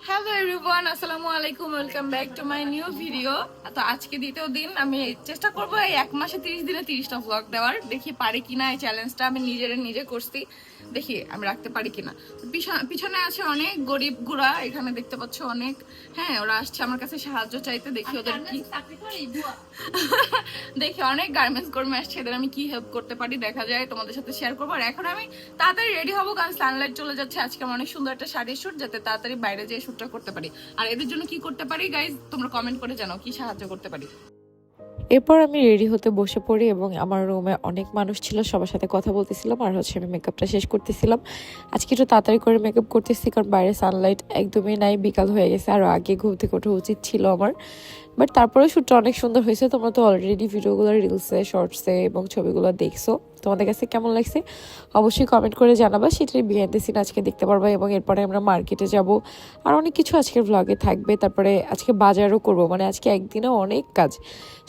Hello everyone আসসালামু আলাইকুম welcome back to my new video তো আজকে দ্বিতীয় দিন আমি চেষ্টা করব এই এক মাসে তিরিশ দিনে তিরিশটা ব্লগ দেওয়ার। দেখি পারি কিনা এই চ্যালেঞ্জটা আমি নিজের নিজে করছি। দেখি আমি রাখতে পারি কিনা। পিছনে- আছে অনেক গরিব গুড়া এখানে দেখতে পাচ্ছ অনেক। হ্যাঁ ওরা আসছে আমার কাছে সাহায্য চাইতে দেখি ওদের কি। দেখি অনেক গার্মেন্টস কর্মী আসছে এদের আমি কি হেল্প করতে পারি দেখা যায় তোমাদের সাথে শেয়ার করব। আর এখন আমি তাড়াতাড়ি রেডি হব কারণ সানলাইট চলে যাচ্ছে আজকে আমার অনেক সুন্দর একটা শাড়ির শুট যাতে তাড়াতাড়ি বাইরে যেয়ে শুটটা করতে পারি। আর এদের জন্য কি করতে পারি গাইজ তোমরা কমেন্ট করে জানাও, কি সাহায্য করতে পারি। এরপর আমি রেডি হতে বসে পড়ি এবং আমার রুমে অনেক মানুষ ছিল, সবার সাথে কথা বলতেছিলাম আর হচ্ছে আমি মেকআপটা শেষ করতেছিলাম। আজকে একটু তাড়াতাড়ি করে মেকআপ করতেছি কারণ বাইরে সানলাইট একদমই নাই, বিকাল হয়ে গেছে, আর আগে ঘুম থেকে ওঠা উচিত ছিল আমার। বাট তারপরে শ্যুটটা অনেক সুন্দর হয়েছে। তোমরা তো অলরেডি ভিডিওগুলো রিলসে শর্টসে এবং ছবিগুলো দেখছ। তোমাদের কাছে কেমন লাগছে? অবশ্যই কমেন্ট করে জানাবা। সেটাই বিহাইন্ড দ্য সিন আজকে দেখতে পারবা এবং এরপরে আমরা মার্কেটে যাব। আর অনেক কিছু আজকের ভ্লগে থাকবে। তারপরে আজকে বাজারও করব। মানে আজকে একদিনে অনেক কাজ।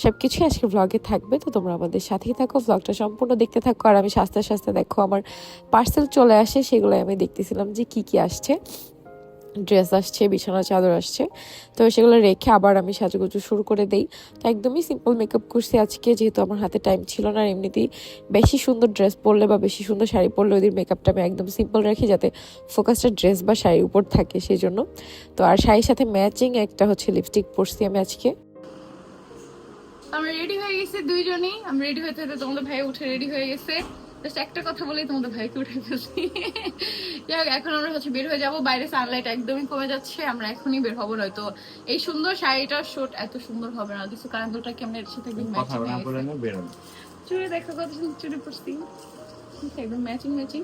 সব কিছুই আজকের ভ্লগে থাকবে। তো তোমরা আমাদের সাথেই থাকো। ভ্লগটা সম্পূর্ণ দেখতে থাকো। আর আমি সাস্তে সাস্তে দেখো, আমার পার্সেল চলে আসে। সেগুলো আমি দেখতেছিলাম যে কি কি আসছে। ড্রেস আসছে বিছানা চাদর আসছে। তো সেগুলো রেখে আবার আমি সাজুগুজু শুরু করে দেই। তো একদমই সিম্পল মেকআপ করছি আজকে, যেহেতু আমার হাতে টাইম ছিল না, আর এমনিতেই বেশি সুন্দর ড্রেস পরলে বা বেশি সুন্দর শাড়ি পরলে ওদের মেকআপটা আমি একদম সিম্পল রাখি যাতে ফোকাসটা ড্রেস বা শাড়ির উপর থাকে সেই জন্য তো আর শাড়ির সাথে ম্যাচিং একটা হচ্ছে লিপস্টিক পরছি আমি আজকে। আমরা রেডি হয়ে গেছি দুইজনই। আমি রেডি হতে তোমাদের ভাই উঠে রেডি হয়ে গেছে। জাস্ট একটা কথা বলেই তোমাদের ভাইকে উঠে ফেলছি। যাই হোক, এখন আমরা হচ্ছে বের হয়ে যাব। বাইরে সানলাইট একদমই কমে যাচ্ছে আমরা এখনই বের হব নয়তো এই সুন্দর শাড়িটার শুট এত সুন্দর হবে না। কিছু কারণটা কেমন এর সাথে একদম ম্যাচিং চুড়ি দেখো কত সুন্দর চুড়ি পরছি। একদম ম্যাচিং ম্যাচিং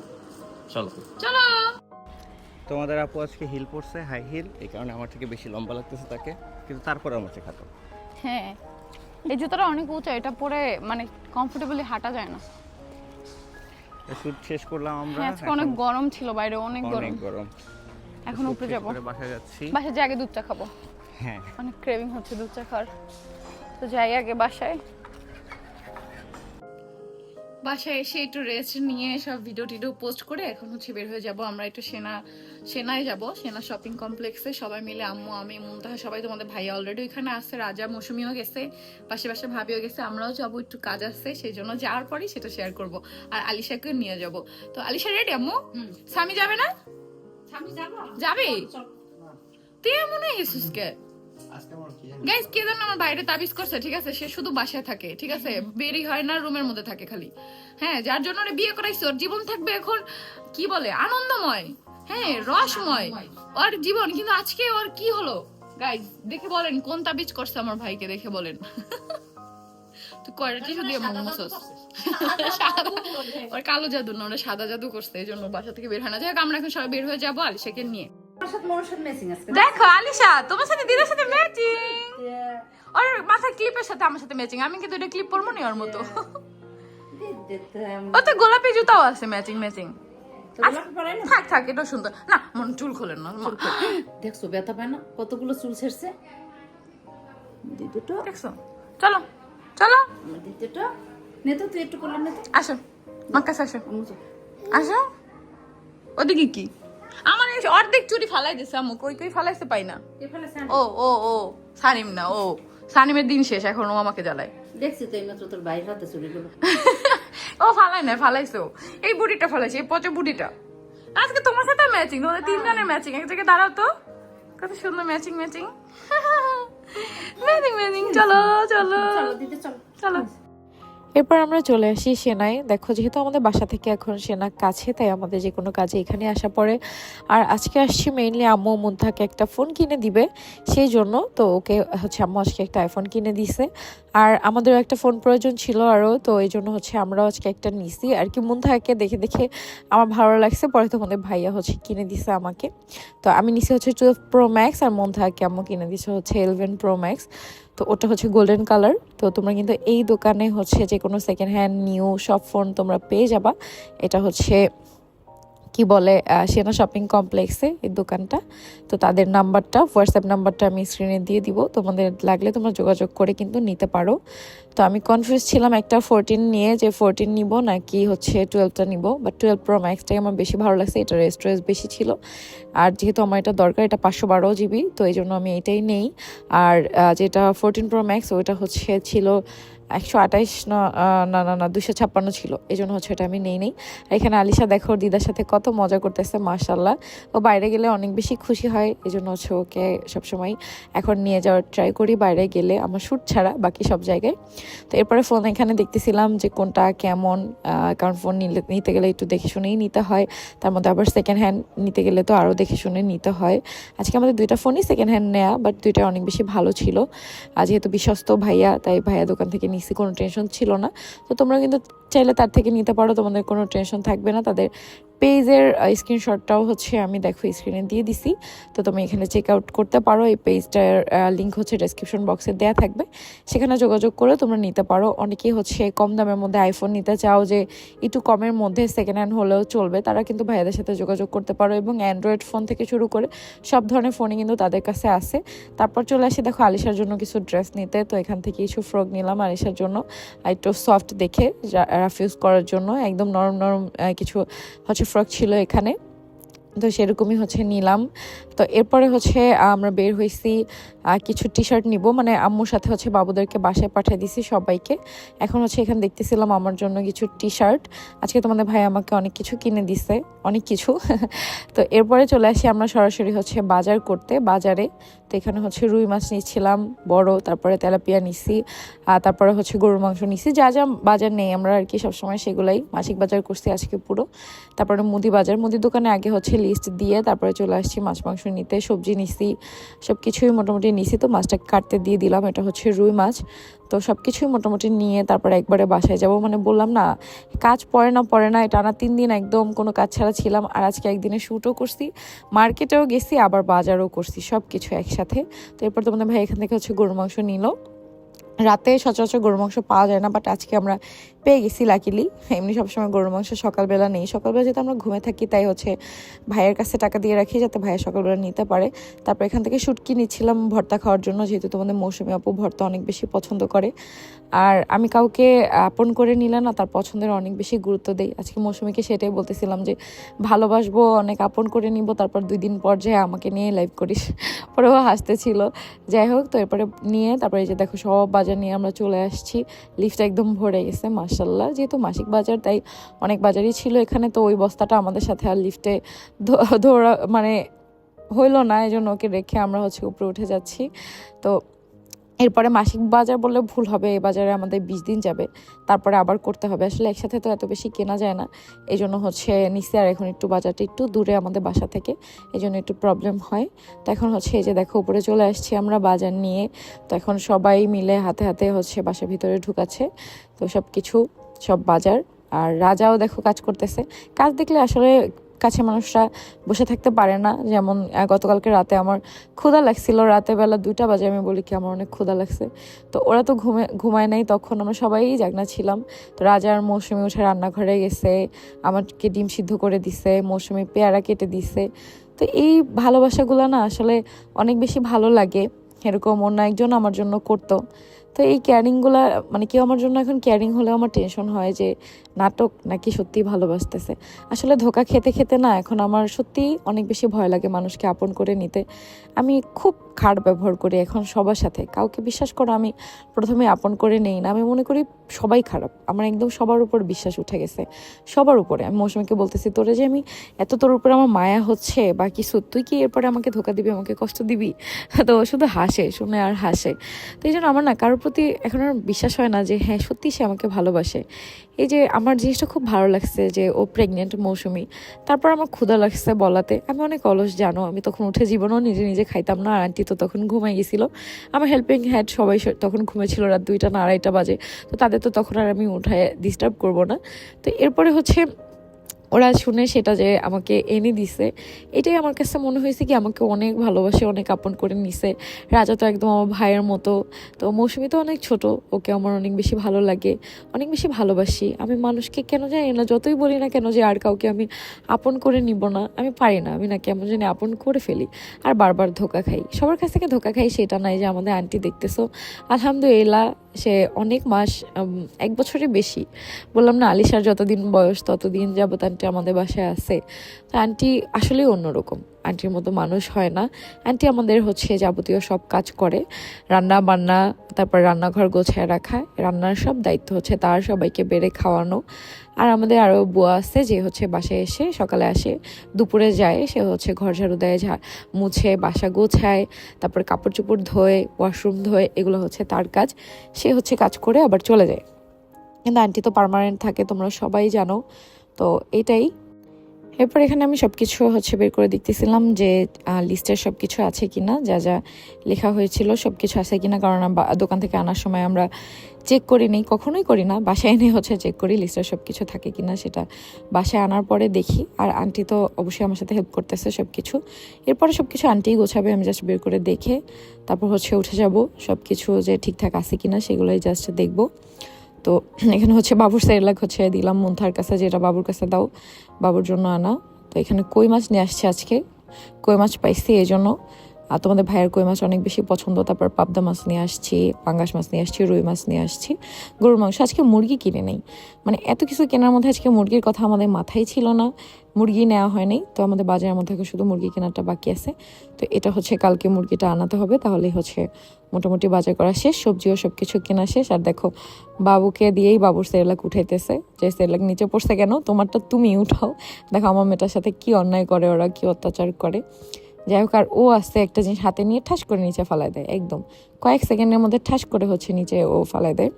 চলো। চলো! তোমাদের আপু আজকে হিল পরছে হাই হিল এই কারণে আমার থেকে বেশি লম্বা লাগতেছে তাকে কিন্তু তারপরে আমার চেয়ে খাটো। হ্যাঁ এই জুতোটা অনেক উঁচা এটা পরে মানে কমফোর্টেবলি হাঁটা যায় না। শুট শেষ করলাম আমরা হ্যাঁ আজকে অনেক গরম ছিল বাইরে অনেক গরম অনেক গরম। এখন উপরে যাব। বাসা যাচ্ছি। বাসা যাই আগে দুধ চা খাব। হ্যাঁ। অনেক ক্রেভিং হচ্ছে দুধ চা খাওয়ার। তো যাই আগে বাসায়। বাসায় এসে একটু রেস্ট নিয়ে সব ভিডিও টিডিও পোস্ট করে এখন হচ্ছে বের হয়ে যাব। আমরা একটু সেনা সেনায় যাব সেনা শপিং কমপ্লেক্সে সবাই মিলে আম্মু আমি মুমতাহা সবাই তোমাদের ভাইয়া অলরেডি ওইখানে আসছে রাজা মৌসুমিও গেছে পাশে পাশে ভাবিও গেছে আমরাও যাব একটু কাজ আসছে সেই জন্য যাওয়ার পরই সেটা শেয়ার করব। আর আলিশাকেও নিয়ে যাব। তো আলিশা রেডি আম্মু? স্বামী যাবে না? যাবে। তুই এমন হয়ে গেছিস কে? গাইস কে জানো? আমার বাইরে তাবিজ করছে ঠিক আছে? সে শুধু বাসায় থাকে ঠিক আছে? বেরি হয় না রুমের মধ্যে থাকে খালি। হ্যাঁ যার জন্য ওরে বিয়ে করাইছে ওর জীবন থাকবে এখন কি বলে? আনন্দময়। হ্যাঁ রসময়। ওর জীবন কিন্তু আজকে ওর কি হলো? গাইস দেখে বলেন কোন তাবিজ করছে আমার ভাইকে দেখে বলেন। তুই কয়টা টিস্যু দিয়ে মোমোসস ওর কালো জাদু না ওরা সাদা জাদু করছে এই জন্য বাসা থেকে বের হয় না। যাই হোক, আমরা এখন সবাই বের হয়ে যাব আলিশাকে নিয়ে। দেখো আলিশা তোমার সাথে দিদার সাথে ম্যাচিং ওর মাথার ক্লিপের সাথে আমার সাথে ম্যাচিং আমি কিন্তু এটা ক্লিপ পরবো নি ওর মতো। ও তো গোলাপি জুতাও আছে ম্যাচিং ম্যাচিং থাক থাক এটা সুন্দর। না মন চুল খোলেন না। দেখছ ব্যথা পায় না? কতগুলো চুল ছেড়ছে? দুটো। দেখছ? চলো চলো। দুটো। নে তো তুই একটু করলে নে আসো আমার কাছে আসো। আসো। ওদিকে কি? আমার এই অর্ধেক চুরি ফালাই দিছে আম্মু। কই কই ফালাইছে পাই না। ও ও ও। সানিম না ও। সানিমের দিন শেষ এখন ও আমাকে জ্বালায়। দেখছি তো এইমাত্র তোর বাইর হাতে চুরিগুলো ও ফালাই না ফালাইছো এই বুড়িটা ফালাইছে এই পচা বুড়িটা। আজকে তোমার সাথে ম্যাচিং তোমাদের তিনজনের ম্যাচিং এক জায়গায় দাঁড়াও তো। কত সুন্দর ম্যাচিং ম্যাচিং ম্যাচিং ম্যাচিং চলো চলো। চলো দিতে চলো। চলো। এরপর আমরা চলে আসি সেনায়। দেখো, যেহেতু আমাদের বাসা থেকে এখন সেনা কাছে, তাই আমাদের যে কোনো কাজে এখানে আসা পড়ে আর আজকে আসছি মেইনলি আম্মু মুন্থাকে একটা ফোন কিনে দিবে। সেই জন্য তো ওকে, হচ্ছে আম্মু আজকে একটা আইফোন কিনে দিছে। আর আমাদেরও একটা ফোন প্রয়োজন ছিল আরও, তো এই জন্য হচ্ছে আমরাও আজকে একটা নিছি। আর কি মুন্থাকে দেখে দেখে আমার ভালো লাগছে, পরে তোমাদের ভাইয়া হচ্ছে কিনে দিছে আমাকে। তো আমি নিছি হচ্ছে টুয়েলভ প্রো ম্যাক্স আর মুন্থাকে আম্মু কিনে দিছে হচ্ছে ইলেভেন প্রো ম্যাক্স তো ওটা হচ্ছে গোল্ডেন কালার তো তোমরা কিন্তু এই দোকানে হচ্ছে যে কোনো সেকেন্ড হ্যান্ড নিউ সব ফোন তোমরা পেয়ে যাবা। এটা হচ্ছে কি বলে সেনা শপিং কমপ্লেক্সে এই দোকানটা। তো তাদের নাম্বারটা হোয়াটসঅ্যাপ নাম্বারটা আমি স্ক্রিনে দিয়ে দিব। তোমাদের লাগলে তোমরা যোগাযোগ করে কিন্তু নিতে পারো। তো আমি কনফিউজ ছিলাম একটা ফোরটিন নিয়ে, যে ফোরটিন নিব নাকি হচ্ছে টুয়েলভটা নিব? বাট টুয়েলভ প্রো ম্যাক্সটাই আমার বেশি ভালো লাগছে এটা স্টোরেজ বেশি ছিল। আর যেহেতু আমার এটা দরকার, এটা পাঁচশো বারো জিবি তো এই জন্য আমি এটাই নেই। আর যেটা ফোরটিন প্রো ম্যাক্স ওইটা হচ্ছে ছিল একশো আঠাইশ না না না না দুশো ছাপ্পান্ন ছিল। এই জন্য হচ্ছে এটা আমি নেই নেই। আর এখানে আলিশা দেখো ওর দিদার সাথে কত মজা করতেছে মার্শাল্লাহ ও বাইরে গেলে অনেক বেশি খুশি হয় এই জন্য হচ্ছে ওকে সবসময় এখন নিয়ে যাওয়ার ট্রাই করি। বাইরে গেলে আমার শ্যুট ছাড়া বাকি সব জায়গায়। তো এরপরে ফোন এখানে দেখতেছিলাম যে কোনটা কেমন কারণ ফোন নিলে, নিতে গেলে একটু দেখে শুনেই নিতে হয়। তার মধ্যে আবার সেকেন্ড হ্যান্ড নিতে গেলে তো আরও দেখে শুনে নিতে হয়। আজকে আমাদের দুইটা ফোনই সেকেন্ড হ্যান্ড নেওয়া বাট দুইটা অনেক বেশি ভালো ছিল। আর যেহেতু বিশ্বস্ত ভাইয়া, তাই ভাইয়া দোকান থেকে নিচ্ছি কোনো টেনশন ছিল না। তো তোমরা কিন্তু চাইলে তার থেকে নিতে পারো, তোমাদের কোনো টেনশন থাকবে না। তাদের পেজের স্ক্রিনশটটাও হচ্ছে আমি দেখো স্ক্রিনে দিয়ে দিছি। তো তুমি এখানে চেক আউট করতে পারো। এই পেজটার লিঙ্ক হচ্ছে ডেসক্রিপশন বক্সে দেওয়া থাকবে। সেখানে যোগাযোগ করে তোমরা নিতে পারো। অনেকেই হচ্ছে কম দামের মধ্যে আইফোন নিতে চাও যে একটু কমের মধ্যে সেকেন্ড হ্যান্ড হলেও চলবে, তারা কিন্তু ভাইয়াদের সাথে যোগাযোগ করতে পারো এবং অ্যান্ড্রয়েড ফোন থেকে শুরু করে সব ধরনের ফোনই কিন্তু তাদের কাছে আছে। তারপর চলে আসি, দেখো আলিশার জন্য কিছু ড্রেস নিতে। তো এখান থেকে কিছু ফ্রক নিলাম আলিশার জন্য। একটু সফট দেখে রাফিউজ করার জন্য। একদম নরম নরম কিছু হচ্ছে ফ্রক ছিল এখানে। তো সেরকমই হচ্ছে নিলাম। তো এরপরে হচ্ছে আমরা বের হয়েছি কিছু টি শার্ট নিব। মানে আম্মুর সাথে হচ্ছে বাবুদেরকে বাসায় পাঠিয়ে দিছি সবাইকে। এখন হচ্ছে এখানে দেখতেছিলাম আমার জন্য কিছু টি শার্ট আজকে তোমাদের ভাই আমাকে অনেক কিছু কিনে দিছে। অনেক কিছু। তো এরপরে চলে আসি আমরা সরাসরি হচ্ছে বাজার করতে, বাজারে। তো এখানে হচ্ছে রুই মাছ নিচ্ছিলাম, বড়, তারপরে তেলাপিয়া নিছি আর তারপরে হচ্ছে গরুর মাংস নিছি। যা যা বাজার নেই, আমরা আর কি সবসময় সেগুলাই মাসিক বাজার করছি আজকে পুরো। তারপরে মুদি বাজার। মুদি দোকানে আগে হচ্ছে লিস্ট দিয়ে তারপরে চলে আসছি, মাছ, মাংস নিতে। সবজি নিছি সব কিছুই মোটামুটি নিছি তো, মাছটা কাটতে দিয়ে দিলাম। এটা হচ্ছে রুই মাছ। তো সব কিছুই মোটামুটি নিয়ে তারপরে একবারে বাসায় যাব। মানে বললাম না, কাজ পড়ে না পড়ে না টানা তিন দিন একদম কোনো কাজ ছাড়া ছিলাম। আর আজকে একদিনে শ্যুটও করছি, মার্কেটেও গেছি, আবার বাজারও করছি সব কিছু একসাথে। তো এরপর তোমাদের ভাই এখান থেকে হচ্ছে গরুর মাংস নিল। রাতে সচরাচর গরুর মাংস পাওয়া যায় না বাট আজকে আমরা পেয়ে গেছি লাকিলি এমনি সবসময় গরুর মাংস সকালবেলা নেই। সকালবেলা যেহেতু আমরা ঘুমে থাকি, তাই হচ্ছে ভাইয়ের কাছে টাকা দিয়ে রাখি যাতে ভাইয়া সকালবেলা নিতে পারে। তারপর এখান থেকে শুটকি নিচ্ছিলাম ভর্তা খাওয়ার জন্য, যেহেতু তোমাদের মৌসুমি আপু ভর্তা অনেক বেশি পছন্দ করে। আর আমি কাউকে আপন করে নিলে না, তার পছন্দের অনেক বেশি গুরুত্ব দেই। আজকে মৌসুমিকে সেটাই বলতেছিলাম যে, ভালোবাসবো, অনেক আপন করে নিব, তারপর দুই দিন পর যে আমাকে নিয়ে লাইভ করিস। পরে ও হাসতেছিল। যাই হোক, তো এরপরে নিয়ে, তারপরে যে দেখো সব বাজার নিয়ে আমরা চলে আসছি। লিফ্ট একদম ভরে গেছে মার্শাল্লাহ যেহেতু মাসিক বাজার, তাই অনেক বাজারই ছিল এখানে, তো ওই বস্তাটা আমাদের সাথে আর লিফটে ধরা মানে হইল না এই জন্য ওকে রেখে আমরা হচ্ছে উপরে উঠে যাচ্ছি। তো এরপরে মাসিক বাজার বললে ভুল হবে, এই বাজারে আমাদের বিশ দিন যাবে, তারপরে আবার করতে হবে। আসলে একসাথে তো এত বেশি কেনা যায় না এই জন্য হচ্ছে নিচে আর এখন একটু বাজারটা একটু দূরে আমাদের বাসা থেকে এই জন্য একটু প্রবলেম হয়। তো এখন হচ্ছে এই যে দেখো, উপরে চলে আসছি আমরা বাজার নিয়ে, তো এখন সবাই মিলে হাতে হাতে হচ্ছে বাসার ভিতরে ঢুকাচ্ছে, তো সব কিছু সব বাজার। আর রাজাও দেখো কাজ করতেছে, কাজ দেখলে আসলে কাছে মানুষরা বসে থাকতে পারে না। যেমন গতকালকে রাতে আমার ক্ষুধা লাগছিল। রাতে বেলা দুইটা বাজে আমি বলি কি, আমার অনেক ক্ষুধা লাগছে। তো ওরা তো ঘুমে, ঘুমায় নাই, তখন আমরা সবাই জাগনা ছিলাম। তো রাজার মৌসুমি উঠে রান্নাঘরে গেছে, আমাকে ডিম সিদ্ধ করে দিছে, মৌসুমি পেয়ারা কেটে দিছে। তো এই ভালোবাসাগুলো না আসলে অনেক বেশি ভালো লাগে। এরকম অন্য একজন আমার জন্য করতো। তো এই ক্যারিংগুলো মানে কেউ আমার জন্য এখন ক্যারিং হলেও আমার টেনশন হয় যে নাটক নাকি সত্যি ভালোবাসতেছে। আসলে ধোকা খেতে খেতে না, এখন আমার সত্যি অনেক বেশি ভয় লাগে মানুষকে আপন করে নিতে। আমি খুব খারাপ ব্যবহার করি এখন সবার সাথে। কাউকে বিশ্বাস করো, আমি প্রথমে আপন করে নেই না। আমি মনে করি সবাই খারাপ। আমার একদম সবার উপর বিশ্বাস উঠে গেছে। সবার উপরে। আমি মৌসুমীকে বলতেছি, তোরে যে আমি এত তোর উপরে আমার মায়া হচ্ছে বা কিছু, তুই কি এরপরে আমাকে ধোকা দিবি, আমাকে কষ্ট দিবি? তো শুধু হাসে, শুনে আর হাসে। তো এই জন্য আমার না কারোর প্রতি এখন আর বিশ্বাস হয় না যে হ্যাঁ সত্যি সে আমাকে ভালোবাসে। এই যে আমার জিনিসটা খুব ভালো লাগছে যে, ও প্রেগনেন্ট মৌসুমি। তারপর আমার ক্ষুধা লাগছে বলাতে। আমি অনেক অলস, জানো, আমি তখন উঠে জীবনও নিজে নিজে খাইতাম না। আর আন্টি তো তখন ঘুমাই গেছিল। আমার হেল্পিং হ্যান্ড সবাই তখন ঘুমেছিল রাত দুইটা না আড়াইটা বাজে। তো তাদের তো তখন আর আমি উঠায় ডিস্টার্ব করব না। তো এরপরে হচ্ছে ওরা শুনে সেটা যে আমাকে এনে দিছে, এটাই আমার কাছে মনে হয়েছে কি আমাকে অনেক ভালোবাসে, অনেক আপন করে নিছে। রাজা তো একদম আমার ভাইয়ের মতো। তো মৌসুমি তো অনেক ছোট, ওকে আমার অনেক বেশি ভালো লাগে, অনেক বেশি ভালোবাসি। আমি মানুষকে কেন জানি না, যতই বলি না কেন যে আর কাউকে আমি আপন করে নিব না, আমি পারি না। আমি না কেমন জানি আপন করে ফেলি আর বারবার ধোকা খাই। সবার কাছ থেকে ধোকা খাই সেটা নাই যে আমাদের আন্টি দেখতেছো। আলহামদুলিল্লাহ, সে অনেক মাস এক বছরের বেশি। বললাম না, আলিশার যতদিন বয়স ততদিন যাবত আন্টি আমাদের বাসায় আছে, তো আন্টি আসলেই অন্যরকম। আন্টির মতো মানুষ হয় না। আন্টি আমাদের হচ্ছে যাবতীয় সব কাজ করে, রান্না বান্না, তারপর রান্নাঘর গোছায় রাখা, রান্নার সব দায়িত্ব হচ্ছে তার সবাইকে বেড়ে খাওয়ানো। আর আমাদের আরও বুয়া আছে যে হচ্ছে বাসায় এসে সকালে আসে, দুপুরে যায়, সে হচ্ছে ঘর ঝাড়ু দেয়, ঝা, মুছে বাসা গোছায়, তারপর কাপড় চোপড় ধোয় ওয়াশরুম ধোয়, এগুলো হচ্ছে তার কাজ। সে হচ্ছে কাজ করে আবার চলে যায়। কিন্তু আন্টি তো পার্মানেন্ট থাকে, তোমরা সবাই জানো। তো এটাই। এরপর এখানে আমি সব কিছু হচ্ছে বের করে দেখতেছিলাম যে লিস্টের সব কিছু আছে কি না যা যা লেখা হয়েছিল সব কিছু আছে কি না কারণ দোকান থেকে আনার সময় আমরা চেক করি নেই, কখনোই করি না, বাসায় এনে হচ্ছে চেক করি লিস্টের সব কিছু থাকে কিনা সেটা বাসায় আনার পরে দেখি। আর আন্টি তো অবশ্যই আমার সাথে হেল্প করতেছে সব কিছু এরপরে সব কিছু আন্টিই গোছাবে, আমি জাস্ট বের করে দেখে তারপর হচ্ছে উঠে যাব। সব কিছু যে ঠিকঠাক আছে কি না সেগুলোই জাস্ট দেখব। তো এখানে হচ্ছে বাবুর সেরেলাক হচ্ছে দিলাম মন্থার কাছে, যেটা বাবুর কাছে দাও, বাবুর জন্য আনা। তো এখানে কই মাছ নিয়ে আসছে আজকে? কই মাছ পাইছি এই জন্য আর তোমাদের ভাইয়ের কই মাছ অনেক বেশি পছন্দ, তারপর পাবদা মাছ নিয়ে আসছি, পাঙ্গাস মাছ নিয়ে আসছি, রুই মাছ নিয়ে আসছি, গরুর মাংস। আজকে মুরগি কিনে নেই। মানে এত কিছু কেনার মধ্যে আজকে মুরগির কথা আমাদের মাথায় ছিল না। মুরগি নেওয়া হয়নি তো আমাদের বাজারের মধ্যে শুধু মুরগি কেনাটা বাকি আছে। তো এটা হচ্ছে কালকে মুরগিটা আনাতে হবে, তাহলেই হচ্ছে মোটামুটি বাজার করা শেষ, সবজিও সব কিছু কেনা শেষ। আর দেখো, বাবুকে দিয়েই বাবুর সেরেলাক উঠাইতেছে। যে সেরেলাক নিচে পড়ছে কেন? তোমারটা তুমি উঠাও। দেখো, আমার মেয়েটার সাথে কি অন্যায় করে, ওরা কি অত্যাচার করে। যাই হোক, আর ও আস্তে একটা জিনিস হাতে নিয়ে ঠাস করে নিচে ফালাই দেয়, একদম। কয়েক সেকেন্ডের মধ্যে ঠাস করে হচ্ছে নিচে ও ফালাই দেয়।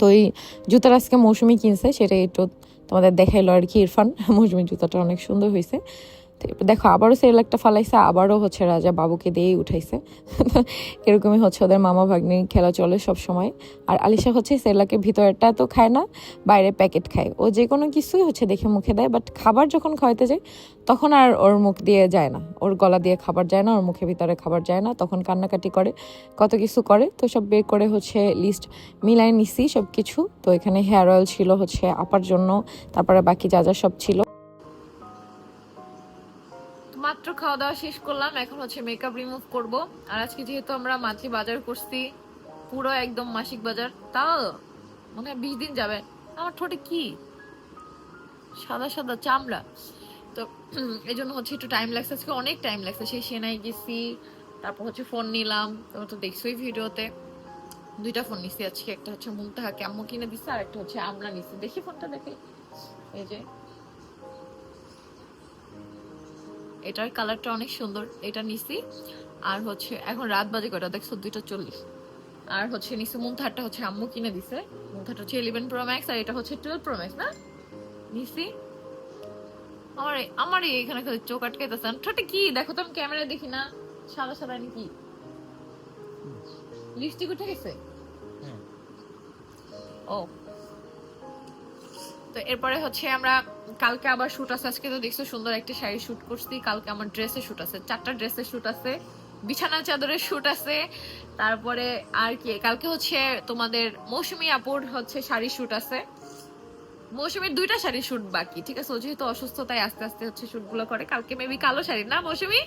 তো এই জুতার আজকে মৌসুমি কিনছে সেটা একটু তোমাদের দেখাইলো আর কি ইরফান। মৌসুমি জুতাটা অনেক সুন্দর হয়েছে দেখো, আবারও সেরেলাকটা ফালাইছে, আবারও হচ্ছে রাজা বাবুকে দিয়েই উঠাইছে। এরকমই হচ্ছে ওদের মামা ভাগ্নির খেলা চলে সব সময়। আর আলিশা হচ্ছে সেরেলাকের ভিতরটা তো খায় না, বাইরে প্যাকেট খায়। ও যে কোনো কিছুই হচ্ছে দেখে মুখে দেয় বাট খাবার যখন খাওয়াতে যায়, তখন আর ওর মুখ দিয়ে যায় না। ওর গলা দিয়ে খাবার যায় না, ওর মুখে ভিতরে খাবার যায় না, তখন কান্নাকাটি করে, কত কিছু করে। তো সব বের করে হচ্ছে লিস্ট মিলাই নিছি সব কিছু তো এখানে হেয়ার অয়েল ছিল হচ্ছে আপার জন্য, তারপরে বাকি যা যা সব ছিল। মাত্র খাওয়া দাওয়া শেষ করলাম, এখন হচ্ছে মেকআপ রিমুভ করব। আর আজকে যেহেতু আমরা মাছি বাজার করছি, পুরো একদম মাসিক বাজার, তাও মনে হয় বিশ দিন যাবে। আমার ঠোঁটে কি? সাদা সাদা চামড়া। তো এই জন্য হচ্ছে একটু টাইম লাগছে, আজকে অনেক টাইম লাগছে। সেই সেনাই গেছি, তারপর হচ্ছে ফোন নিলাম তোমরা তো দেখছোই ভিডিওতে। দুইটা ফোন নিছি আজকে, একটা হচ্ছে মুমতাহা কেমন কিনে দিচ্ছে আর একটা হচ্ছে আমরা নিছি। দেখি ফোনটা দেখি। এই যে। এটার কালারটা অনেক সুন্দর এটা নিছি। আর হচ্ছে এখন রাত বাজে কয়টা? দেখছ দুইটা চল্লিশ। আর হচ্ছে নিছি মুমথারটা হচ্ছে আম্মু কিনে দিছে। মুমথারটা হচ্ছে ইলেভেন প্রো ম্যাক্স আর এটা হচ্ছে টুয়েলভ প্রো ম্যাক্স না? নিছি। আমার আমার এখানে খালি চোখ আটকাইতেছে। ঠোঁটে কি? দেখো তো আমি ক্যামেরা দেখি না। সাদা সাদা নাকি লিপস্টিক উঠে গেছে? ও। তো এরপরে হচ্ছে আমরা কালকে আবার শুট আছে। আজকে তো দেখছ সুন্দর একটা শাড়ি শুট করছি। কালকে আমার ড্রেসের শুট আছে। চারটা ড্রেসের শুট আছে। বিছানা চাদরের শুট আছে। তারপরে আর কি কালকে হচ্ছে তোমাদের মৌসুমী আপুর হচ্ছে শাড়ি শুট আছে। মৌসুমীর দুইটা শাড়ি শুট বাকি ঠিক আছে? ও যেহেতু অসুস্থতায় আস্তে আস্তে হচ্ছে শুটগুলো করে কালকে মেবি কালো শাড়ি না মৌসুমী?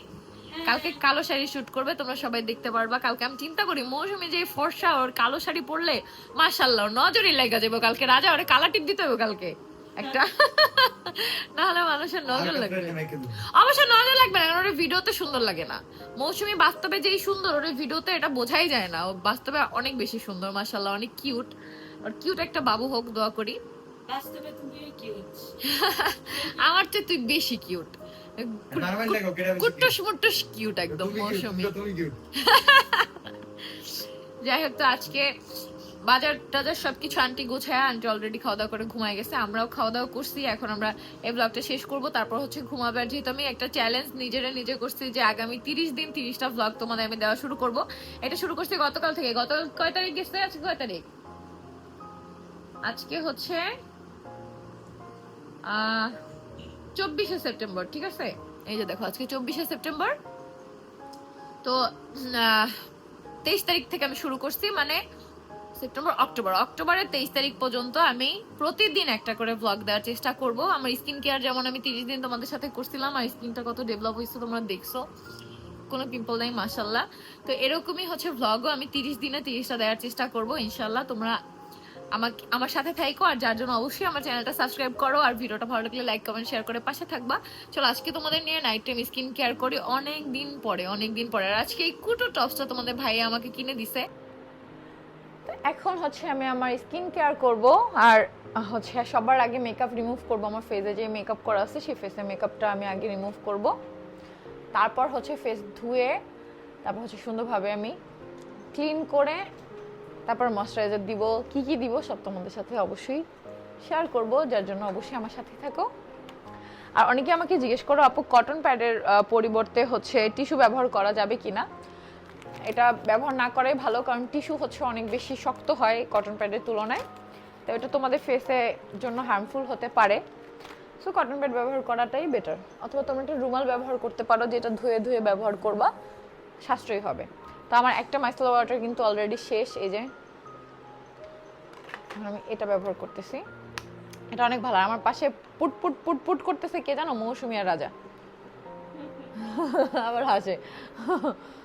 কালকে কালো শাড়ি শুট করবে তোমরা সবাই দেখতে পারবা। কালকে আমি চিন্তা করি মৌসুমী যে ফর্সা ওর কালো শাড়ি পরলে মাশাল্লাহ নজরই লেগে যাবে। কালকে রাজা ওরে কালা টিপ দিতে হবে কালকে। একটা না হলে মানুষের নজর লাগবে। অবশ্য নজর লাগবে না কারণ ওর ভিডিওতে সুন্দর লাগে না। মৌসুমী বাস্তবে যেই সুন্দর ওর ভিডিওতে এটা বোঝাই যায় না। ও বাস্তবে অনেক বেশি সুন্দর মাশাল্লাহ অনেক কিউট আর কিউট একটা বাবু হোক দোয়া করি। বাস্তবে তুমি কিউট আমার চেয়ে তুই বেশি কিউট কুট্টুস মুট্টুস কিউট একদম মৌসুমী। যাই হোক তো আজকে বাজার টাজার সবকিছু আন্টি গোছায়, আন্টি অলরেডি খাওয়া দাওয়া করে ঘুমায় গেছে, আমরাও খাওয়া দাওয়া করছি, এখন আমরা এই ব্লগটা শেষ করব, তারপর হচ্ছে ঘুমাবে আর যেহেতু আমি একটা চ্যালেঞ্জ নিজেরা নিজে করছি যে আগামী তিরিশ দিন তিরিশটা ব্লগ তোমাদের আমি দেওয়া শুরু করব। এটা শুরু করছি গতকাল থেকে। গত কয় তারিখ গেছে? আজকে কয় তারিখ? আজকে হচ্ছে চব্বিশে সেপ্টেম্বর, ঠিক আছে? এই যে দেখো, আজকে চব্বিশে সেপ্টেম্বর। তো তেইশ তারিখ থেকে আমি শুরু করছি মানে সেপ্টেম্বর, অক্টোবর। অক্টোবরের তেইশ তারিখ পর্যন্ত আমি প্রতিদিন একটা করে ব্লগ দেওয়ার চেষ্টা করব। আমার স্কিন কেয়ার যেমন আমি তিরিশ দিন তোমাদের সাথে করছিলাম, আর স্কিনটা কত ডেভেলপ হয়েছে তোমরা দেখছ। কোনো পিম্পল নাই মাসাল্লাহ তো এরকমই হচ্ছে ভ্লগও আমি তিরিশ দিনে তিরিশটা দেওয়ার চেষ্টা করব ইনশাল্লাহ তোমরা আমাকে আমার সাথে থাইকো, আর যার জন্য অবশ্যই আমার চ্যানেলটা সাবস্ক্রাইব করো, আর ভিডিওটা ভালো লাগলে লাইক কমেন্ট শেয়ার করে পাশে থাকবা। চলো, আজকে তোমাদের নিয়ে নাইট টাইম স্কিন কেয়ার করি। অনেক দিন পরে, অনেক দিন পরে। আর আজকে এই কুটো টপসটা তোমাদের ভাই আমাকে কিনে দিছে। এখন হচ্ছে আমি আমার স্কিন কেয়ার করব আর হচ্ছে সবার আগে মেকআপ রিমুভ করব। আমার ফেসে যে মেকআপ করা আছে, সেই ফেসে মেকআপটা আমি আগে রিমুভ করব। তারপর হচ্ছে ফেস ধুয়ে, তারপর হচ্ছে সুন্দরভাবে আমি ক্লিন করে, তারপর ময়শ্চারাইজার দিব। কি কি দিব সব তোমাদের সাথে অবশ্যই শেয়ার করব, যার জন্য অবশ্যই আমার সাথে থাকো। আর অনেকে আমাকে জিজ্ঞেস করো, আপু কটন প্যাডের পরিবর্তে হচ্ছে টিস্যু ব্যবহার করা যাবে কিনা? এটা ব্যবহার না করাই ভালো, কারণ টিস্যু হচ্ছে অনেক বেশি শক্ত হয় কটন প্যাডের তুলনায়। তো এটা তোমাদের ফেসে জন্য হার্মফুল হতে পারে। সো কটন প্যাড ব্যবহার করাটাই বেটার অথবা তোমরা একটা রুমাল ব্যবহার করতে পারো, যেটা ধুয়ে ধুয়ে ব্যবহার করবা, সাশ্রয়ী হবে। তো আমার একটা মাইসেল ওয়াটার কিন্তু অলরেডি শেষ, এই যে। আমি এটা ব্যবহার করতেছি। এটা অনেক ভালো। আমার পাশে পুট পুট পুট পুট করতেছে কে জানো? মৌসুমী আর রাজা। আবার হাসে।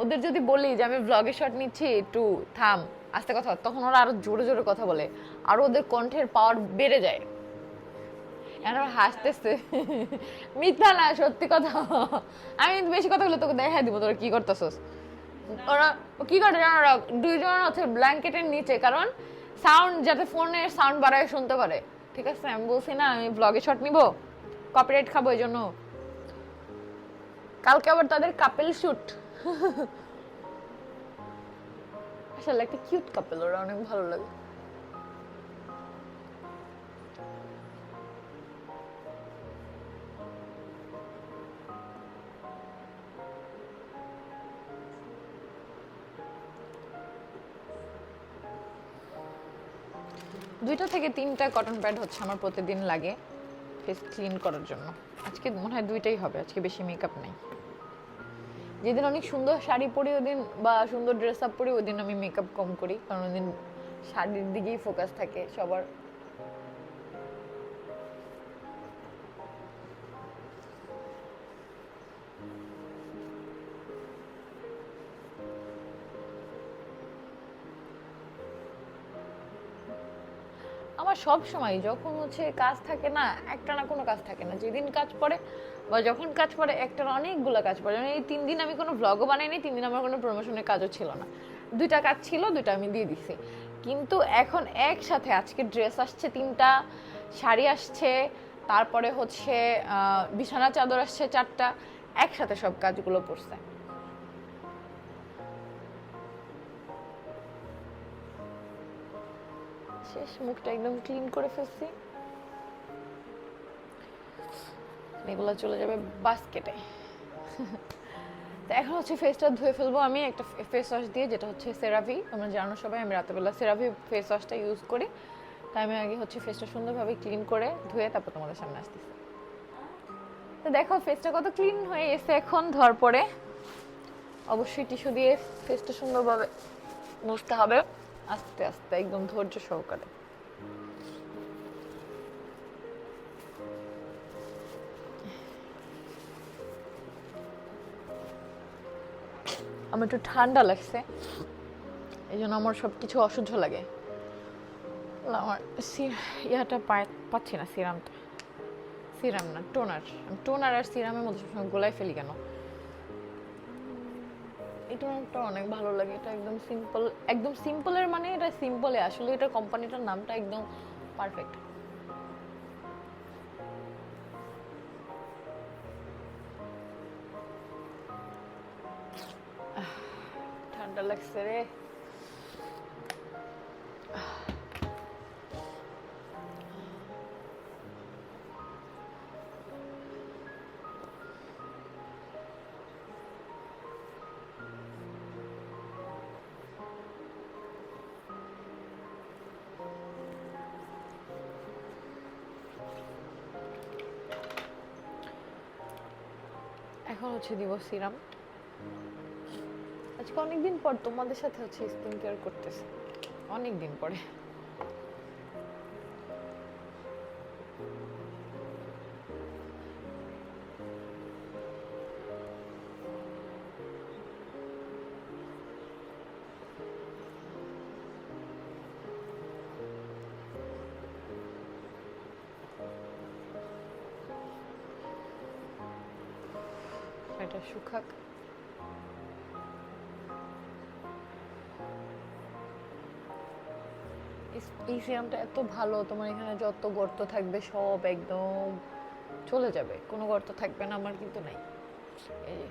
ওদের যদি বলি যে আমি ব্লগে শট নিচ্ছি, একটু থাম, আস্তে কথা তখন ওরা আরও জোরে জোরে কথা বলে। আর ওদের কণ্ঠের পাওয়ার বেড়ে যায়। ওরা হাসতেছে। মিথ্যা না, সত্যি কথা। আমি বেশি কথা বলে তোকে দেখাই দিব, তোরা কি করতেছস? ওরা কি করে জানো ওরা? দুইজন হচ্ছে ব্ল্যাঙ্কেটের নিচে, কারণ সাউন্ড যাতে ফোনের সাউন্ড বাড়ায়, শুনতে পারে। ঠিক আছে, আমি বলছি না, আমি ব্লগে শট নিব। কপিরাইট খাব এই জন্য। কালকে আবার তাদের কাপেল শুট আসলে একটা কিউট কাপেল ওরা অনেক ভালো লাগে। দুইটা থেকে তিনটা কটন প্যাড হচ্ছে আমার প্রতিদিন লাগে ফেস ক্লিন করার জন্য। আজকে মনে হয় দুইটাই হবে, আজকে বেশি মেকআপ নেই। যেদিন অনেক সুন্দর শাড়ি পরি, ওদিন বা সুন্দর ড্রেস আপ পরি, ওদিন আমি মেকআপ কম করি, কারণ ওদিন শাড়ির দিকেই ফোকাস থাকে সবার। আমার সব সময় যখন হচ্ছে কাজ থাকে না, একটা না কোনো কাজ থাকে না। যেদিন কাজ পড়ে বা যখন কাজ পড়ে, একটার অনেকগুলো কাজ পড়ে। মানে এই তিন দিন আমি কোনো ব্লগও বানাইনি, তিন দিন আমার কোনো প্রমোশনের কাজও ছিল না। দুইটা কাজ ছিল, দুইটা আমি দিয়ে দিছি। কিন্তু এখন একসাথে আজকে ড্রেস আসছে, তিনটা, শাড়ি আসছে, তারপরে হচ্ছে বিছানা চাদর আসছে চারটা, একসাথে সব কাজগুলো পড়ছে শেষ, মুখটা একদম ক্লিন করে ফেলছি। এগুলো চলে যাবে বাস্কেটে। তো এখন হচ্ছে ফেসটা ধুয়ে ফেলব আমি একটা ফেস ওয়াশ দিয়ে, যেটা হচ্ছে সেরাভি তোমরা জানো সবাই, আমি রাতেবেলা সেরাভি ফেস ওয়াশটা ইউজ করি। তাই আমি আগে হচ্ছে ফেসটা সুন্দরভাবে ক্লিন করে ধুয়ে তারপর তোমাদের সামনে আসতেছি। তো দেখো ফেসটা কত ক্লিন হয়ে এসে এখন ধর পরে। অবশ্যই টিস্যু দিয়ে ফেসটা সুন্দরভাবে মুছতে হবে। আস্তে আস্তে, একদম ধৈর্য সহকারে। আমার একটু ঠান্ডা লাগছে। এই জন্য আমার সব কিছু অসহ্য লাগে। আমার ইয়াটা পাচ্ছি না সিরামটা। সিরাম না, টোনার। টোনার আর সিরামের মধ্যে সবসময় গোলায় ফেলি কেন? এই টোনারটা অনেক ভালো লাগে, এটা একদম সিম্পল একদম সিম্পলের মানে এটা সিম্পলে আসলে এটা কোম্পানিটার নামটা একদম পারফেক্ট relax এখন হচ্ছে দিবসিরাম আজকে অনেকদিন পর তোমাদের সাথে হচ্ছে স্কিন কেয়ার করতেছে। অনেক দিন পরে। এটা শুকাক এই সিরামটা এত ভালো, তোমার এখানে যত গর্ত থাকবে সব একদম চলে যাবে। কোনো গর্ত থাকবে না, আমার কিন্তু নাই। এই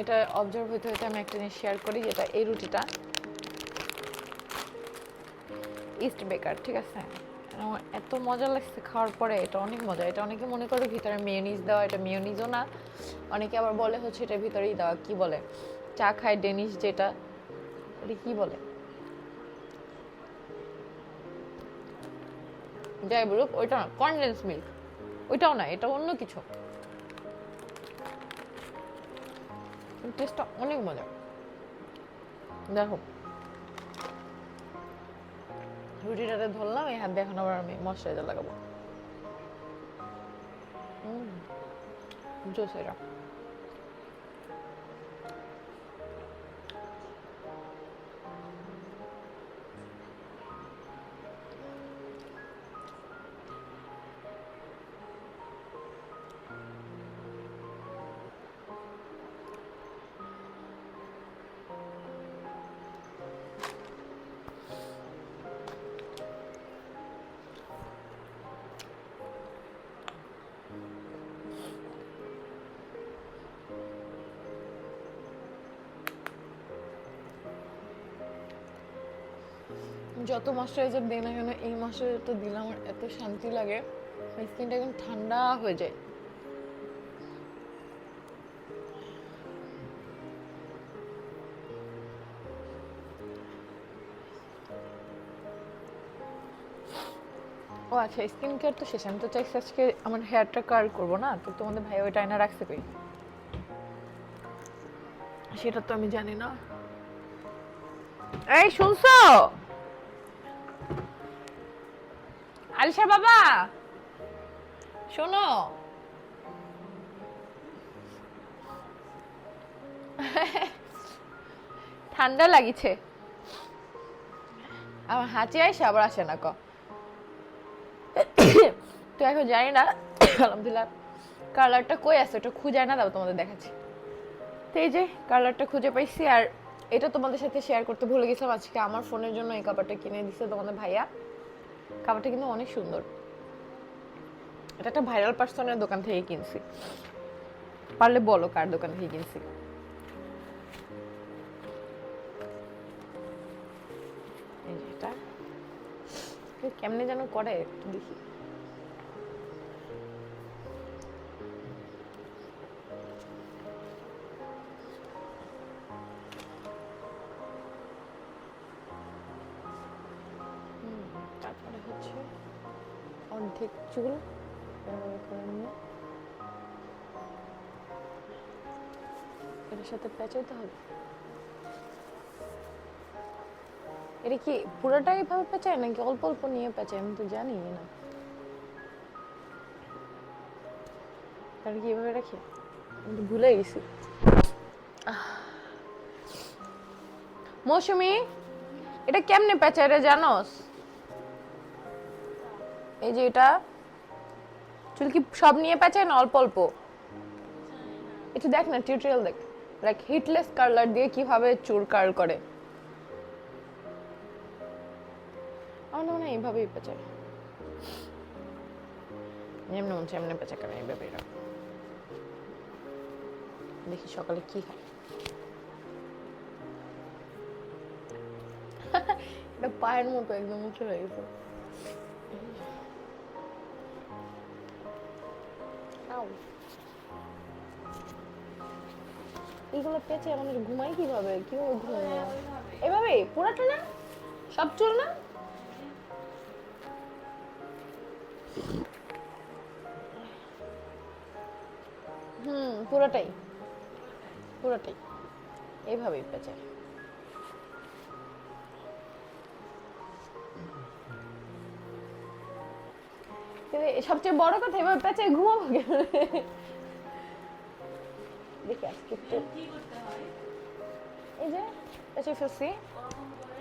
এটা অবজার্ভ হইতে হইতে আমি একটা জিনিস শেয়ার করি, যেটা এই রুটিটা। ইস্ট বেকার ঠিক আছে? এত মজা লাগছে খাওয়ার পরে, এটা অনেক মজা। এটা অনেকে মনে করে ভিতরে মেয়োনিজ দেওয়া, এটা মেয়োনিজও না। অনেকে আবার বলে হচ্ছে এটা ভিতরেই দেওয়া, কি বলে? চা খায় ডেনিশ যেটা, এটা কি বলে? যাই বলুক ওইটা না কনডেন্স মিল্ক ওইটাও না, এটা অন্য কিছু। টেস্টটা অনেক মজা। দেখো। রুটিটাতে ধরলাম, এই হাত দিয়ে এখন আবার আমি মশলাইজার লাগাবো। জোস এটা। যত ময়শ্চারাইজার দিই না কেন, এই ময়শ্চারাইজারটা দিলে আমার এত শান্তি লাগে স্কিনটা একদম ঠান্ডা হয়ে যায়। ও আচ্ছা স্কিন কেয়ার তো শেষ, আমি তো চাইছি আজকে আমার হেয়ারটা কার্ল করব না, তো তোমাদের ভাই ওইটা এনে রাখতে কই? সেটা তো আমি জানি না। এই শুনছো? আলিশা বাবা! শোনো। ঠান্ডা লাগিছে। আমার হাঁচি আইসে, আবার আসে না, ক। তো এখন জানি না, আলহামদুলিল্লাহ, কালারটা কই আছে, ওটা খুঁজে না দাও তোমাদের দেখাচ্ছি। তো এই যে, কালারটা খুঁজে পাইছি, আর এটা তোমাদের সাথে শেয়ার করতে ভুলে গেছিলাম, আজকে আমার ফোনের জন্য এই কাপড়টা কিনে দিছে তোমাদের ভাইয়া। কাপড়টা কিন্তু অনেক সুন্দর। এটা একটা ভাইরাল পার্সনের দোকান থেকে কিনছি। পারলে বলো কার দোকান থেকে কিনছি। কেমনে যেন করে একটু দেখি। অর্ধেক চুল। নিয়ে এটার সাথে পেঁচাইতে হবে। এটা কি পুরোটাই এভাবে পেঁচায় নাকি অল্প অল্প নিয়ে পেঁচায়? আমি তো জানি না। তাহলে কি এভাবে রাখি? আমি ভুলে গেছি। মৌসুমি, এটা কেমনে পেঁচায় রে জানোস? এই যে এটা চুল কি সব নিয়ে পেঁচায় না, অল্প অল্প? একটু দেখ না টিউটোরিয়াল দেখ। লাইক হিটলেস কার্লার দিয়ে কীভাবে চুল কার্ল করে। আমার মনে হয় এইভাবেই পেঁচায়। এমনি মন এমনি পেঁচা কেন এইভাবেই রাখ দেখি সকালে কি হয়। এটা পায়ের মতো একদম উঁচু হয়ে এইগুলো পেঁচে মানুষ ঘুমাই কীভাবে? কীভাবে ঘুমাই এভাবে পুরাটা না? সব চুল না? হুম পুরোটাই। পুরোটাই। এইভাবেই পেঁচে। কিন্তু সবচেয়ে বড় কথা এভাবে পেঁচে ঘুমাবো কেমনে? দেখি আজকে একটু। এই যে ফেলছি।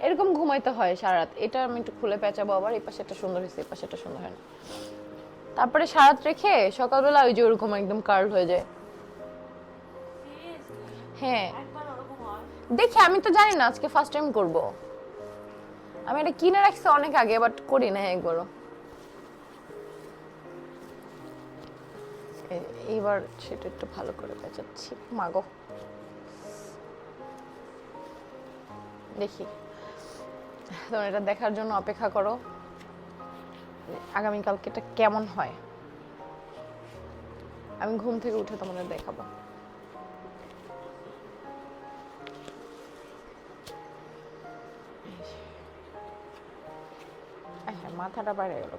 এরকম ঘুমাইতে হয় সারা রাত এটা আমি একটু খুলে পেঁচাবো আবার এই পাশে একটা সুন্দর হয়েছে এই পাশে একটা সুন্দর হয় না। তারপরে সারা রাত রেখে সকালবেলা ওই যে ওরকম একদম কার্ল হয়ে যায়। হ্যাঁ। দেখি আমি তো জানি না আজকে ফার্স্ট টাইম করব। আমি এটা কিনে রাখছি অনেক আগে বাট করি না একবারও। এইবার সেটা একটু ভালো করে পেঁচাচ্ছি মাগো দেখি। তোমরা এটা দেখার জন্য অপেক্ষা করো। আগামীকালকে এটা কেমন হয়? আমি ঘুম থেকে উঠে তোমাদের দেখাবো। মাথাটা বাইরে গেল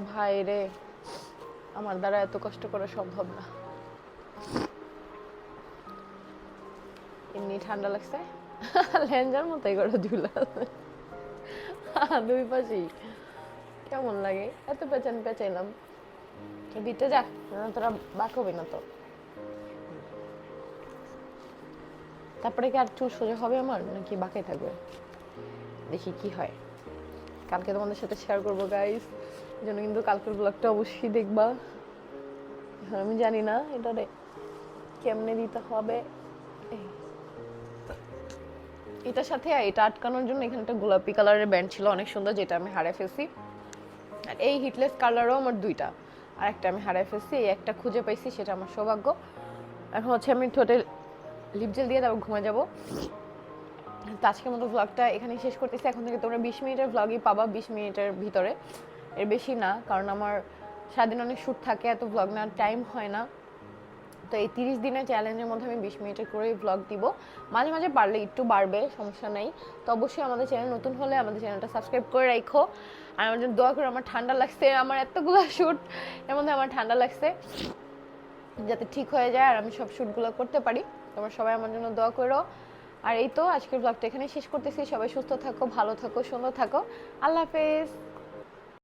ভাই রে, আমার দ্বারা এত কষ্ট করা সম্ভব না। এমনি ঠান্ডা লাগছে? লেঞ্জার মতোই করে ঝুলা দুই পাশেই। কেমন লাগে? এত পেঁচান পেঁচাইলাম। দিতে যা তোরা বাক হবি না তো। তারপরে কি আর চুল সোজা হবে আমার, নাকি বাঁকাই থাকবে? দেখি কি হয়। কালকে তোমাদের সাথে শেয়ার করব গাইস জন্য কিন্তু কালকের ব্লগটা অবশ্যই দেখবা। আমি জানি না এটা কেমনে দিতে হবে। এটার সাথে এটা আটকানোর জন্য এখানে একটা গোলাপি কালারের ব্যান্ড ছিল, অনেক সুন্দর, যেটা আমি হারিয়ে ফেলছি। আর এই হিটলেস কালারও আমার দুইটা। আর একটা আমি হারিয়ে ফেলছি, এই একটা খুঁজে পাইছি, সেটা আমার সৌভাগ্য। এখন হচ্ছে আমি ঠোঁটে লিপ জেল দিয়ে তারপর ঘুমে যাব। তো আজকের মতো ব্লগটা এখানেই শেষ করতেছি। এখন থেকে তোমরা বিশ মিনিটের ব্লগই পাবা, বিশ মিনিটের ভিতরে। এর বেশি না, কারণ আমার সারাদিন অনেক শ্যুট থাকে, এত ব্লগ নেওয়ার টাইম হয় না। তো এই তিরিশ দিনের চ্যালেঞ্জের মধ্যে আমি বিশ মিনিটের করেই ব্লগ দিব। মাঝে মাঝে পারলে একটু বাড়বে, সমস্যা নেই। তো অবশ্যই আমাদের চ্যানেল নতুন হলে আমাদের চ্যানেলটা সাবস্ক্রাইব করে রাখো আর আমার জন্য দোয়া করে, আমার ঠান্ডা লাগছে, আমার এতগুলো শ্যুট এর মধ্যে আমার ঠান্ডা লাগছে, যাতে ঠিক হয়ে যায় আর আমি সব শ্যুটগুলো করতে পারি। তোমরা সবাই আমার জন্য দোয়া করো। আর এই তো, আজকের ব্লগটা এখানে শেষ করতেছি। সবাই সুস্থ থাকো, ভালো থাকো, সুন্দর থাকো। আল্লাহ হাফেজ।